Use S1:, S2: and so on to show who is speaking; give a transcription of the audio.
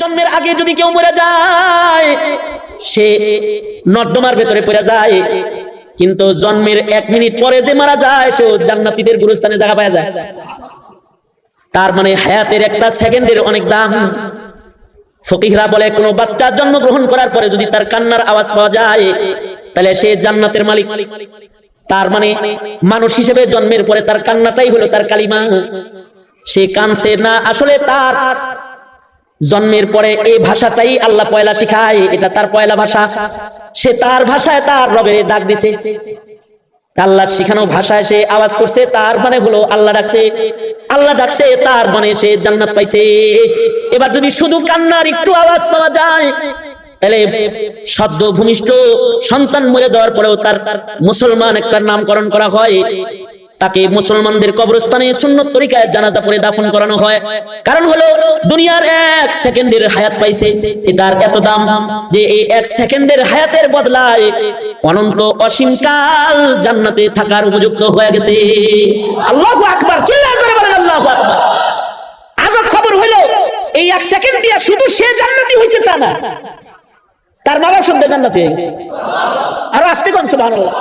S1: জন্মের আগে যদি কেউ মরে যায়, সে নর্দমার ভেতরে পড়ে যায়। কিন্তু জন্মের এক মিনিট পরে যে মারা যায় সে জান্নাতীদের গুরুস্থানে জায়গা পাওয়া যায়। তার মানে হায়াতের একটা সেকেন্ডের অনেক দাম। ফকিহরা বলে, কোনো বাচ্চা জন্মগ্রহণ করার পরে যদি তার কান্নার আওয়াজ পাওয়া যায়, তাহলে সে জান্নাতের মালিক। তার মানে মানুষ হিসেবে জন্মের পরে তার কান্নাটাই হলো তার কালিমা। সে কানছে না, আসলে তার জন্মের পরে এই ভাষাটাই আল্লাহ পয়লা শিখায়, এটা তার পয়লা ভাষা। সে তার ভাষায় তার রবের ডাক দিছে। আল্লাহ শিখানো ভাষায় সে আওয়াজ করছে, তার মানে হলো আল্লাহ ডাকছে। আল্লাহ ডাকছে, তার মানে সে জান্নাত পাইছে। এবার যদি শুধু কান্নার একটু আওয়াজ পাওয়া যায়, তাহলে শব্দ ভূমিষ্ঠ সন্তান মরে যাওয়ার পরেও তার মুসলমান একটা নামকরণ করা হয়। তাকে মুসলমানদের কবরস্থানে সুন্নত তরিকায় জানাজা পড়ে দাফন করানো হয়। কারণ হলো দুনিয়ার সেকেন্ডের হায়াত পাইছে এটার এত দাম যে এই এক সেকেন্ডের হায়াতের বদলায় অনন্ত অসীমকাল জান্নাতে থাকার উপযুক্ত হয়ে গেছে। আল্লাহু আকবার, চিল্লায় করে বলেন আল্লাহু আকবার। আজব খবর হইল, এই এক সেকেন্ড দিয়া শুধু সে জান্নাতি হয়েছে তা না। তার বাবার সঙ্গে জান্নাতি হয়ে গেছে। আরও আসতে কোন, সুবহানাল্লাহ।